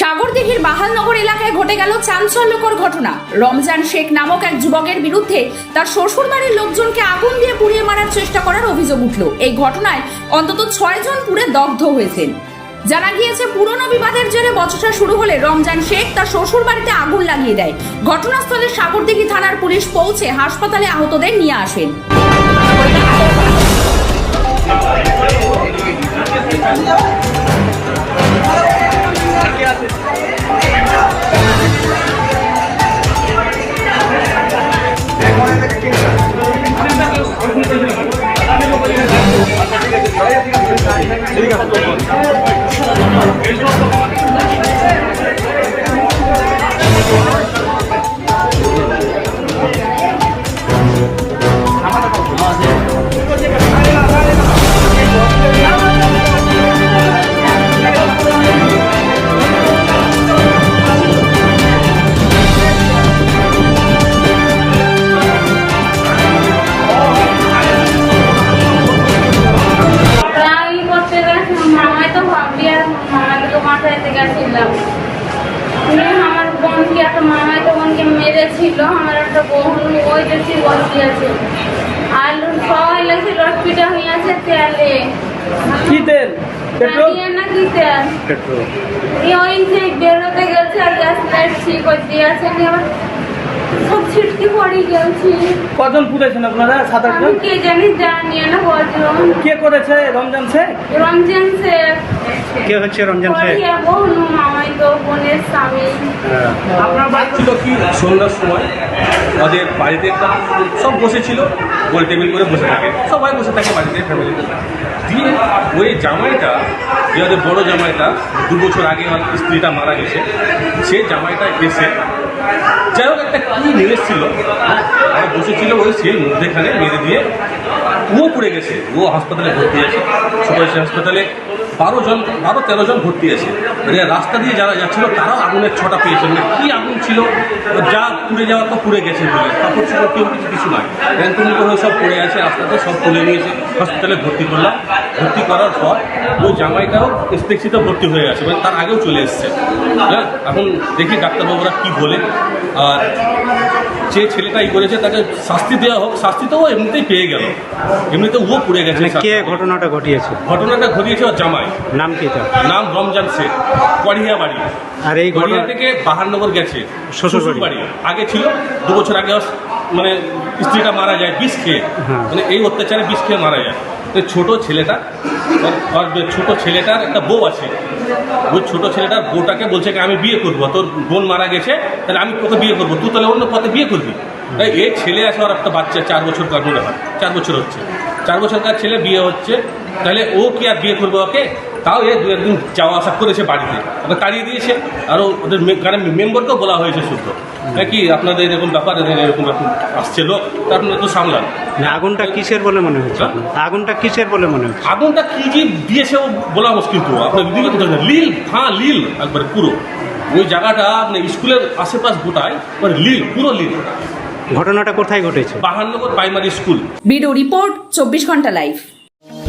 সাগরদিঘির বাহালনগর এলাকায় ঘটে গেল চাঞ্চল্যকর ঘটনা। রমজান শেখ নামক এক যুবকের বিরুদ্ধে তার শ্বশুর বাড়ির লোকজনকে আগুন দিয়ে পুড়িয়ে মারার চেষ্টা করার অভিযোগ উঠল। এই ঘটনায় অন্তত ছয়জন পুড়ে দগ্ধ হয়েছেন। জানা গিয়েছে, পুরনো বিবাদের জেরে বচসা শুরু হলে রমজান শেখ তার শ্বশুর বাড়িতে আগুন লাগিয়ে দেয়। ঘটনাস্থলে সাগরদিঘি থানার পুলিশ পৌঁছে হাসপাতালে আহতদের নিয়ে আসেন। বোন ওই বেশি বসি আছে। আর সবাই লেগেছিল পিঠা হয়ে আছে তেলে। কি তেল? পেট্রোল? না কি তেল? পেট্রোল। এই ওই যে বেরোতে গেছে আর গ্যাস লাইট ঠিক করে দিয়েছে আবার ছিটকি পড়ে গেছি কজন পুড়েছেন আপনারা? সাত আমি আটজন কে জানি জানিয়ে না কজন। কে করেছে রমজান শেখ? রমজান শেখ। কে হচ্ছে রমজান করিয়া বোন মামাই তো বোনের স্বামী। আপনার বাড়ি? ছিল কি? সন্ধ্যার সময় ওদের বাড়িতে সব বসেছিল গোল টেবিল করে বসে থাকে। সবাই বসে থাকে বাড়িতে ফ্যামিলিতে দিয়ে ওই জামাইটা যে বড় জামাইটা দু বছর আগে আমার স্ত্রীটা মারা গেছে সে জামাইটা এসে যাই হোক, একটা কি নিয়ে ছিল আর বসেছিল ওই সেই মধ্যেখানে মেরে দিয়ে। ও পড়ে গেছে ও হাসপাতালে ভর্তি আছে। ছোট হাসপাতালে বারো জন, বারো, তেরো জন ভর্তি আছে মানে রাস্তা দিয়ে যারা যাচ্ছিল, তারাও আগুনের ছটা পেয়েছে। মানে কী আগুন ছিল? যা পুড়ে যাওয়ার তো পুড়ে গেছে বলে। কাপড় চোপড় কেউ কিছু কিছু নয়। র্যান্টুনি করে সব পড়ে আছে রাস্তাতে সব তুলে নিয়েছে। হসপিটালে ভর্তি করলাম। ভর্তি করার পর ওই জামাইটাও এসপেক্সিতে ভর্তি হয়ে গেছে মানে তার আগেও চলে এসছে। হ্যাঁ এখন দেখি ডাক্তারবাবুরা কী বলে। আর যে ছেলেটাই করেছে তাকে শাস্তি দেওয়া হোক শাস্তি তো ও এমনিতেই পেয়ে গেল। এমনিতে ও পুড়ে গেছে মানে কে ঘটনাটা ঘটিয়েছে? ঘটনাটা ঘটিয়েছে ওর জামাই। নাম কি তার? নাম রমজান শেখ কড়িয়া বাড়ি আর এই ঘটনা গড়িয়া থেকে বাহান্নগর গেছে শ্বশুর বাড়ি। আগে ছিল দু বছর আগে মানে স্ত্রীটা মারা যায় বিষ খেয়ে। হ্যাঁ। মানে এই অত্যাচারে বিষ খেয়ে মারা যায়। তো ছোট ছেলেটা ওর- ওর ছোট ছেলেটার একটা বউ আছে। ওই ছোট ছেলেটার বউটাকে বলছে আমি বিয়ে করব। তোর বোন মারা গেছে, তাহলে আমি তোকে বিয়ে করব। তুই তাহলে অন্য পথে বিয়ে করবি? তাই এই ছেলে আছে আর একটা বাচ্চা, চার বছর কার মনে হয়? চার বছর হচ্ছে। চার বছরকার ছেলে, বিয়ে হচ্ছে। তাহলে ও কি আর বিয়ে করবে ওকে? তাও এ দু একদিন যাওয়া আসা করেছে বাড়িতে। ওকে তাড়িয়ে দিয়েছে। আরও ওদের গ্রামের মেম্বারকেও বলা হয়েছে শুদ্ধ। নাকি আপনাদের এরকম ব্যাপার এরকম আসছে লোক তা আপনারা একটু সামলান। মানে আগুনটা কিসের বলে মনে হচ্ছে? আগুনটা কিসের বলে মনে হচ্ছে? আগুনটা কি যে দিয়েছে ও বলা মুশকিল তো। আপনার? লিল হ্যাঁ লীল একবারে পুরো। ওই জায়গাটা আপনার স্কুলের আশেপাশ গোটায় মানে লিল পুরো লীল। ঘটনাটা কোথায় ঘটেছে? Baranagar primary school. BDO report চব্বিশ ঘণ্টা লাইভ।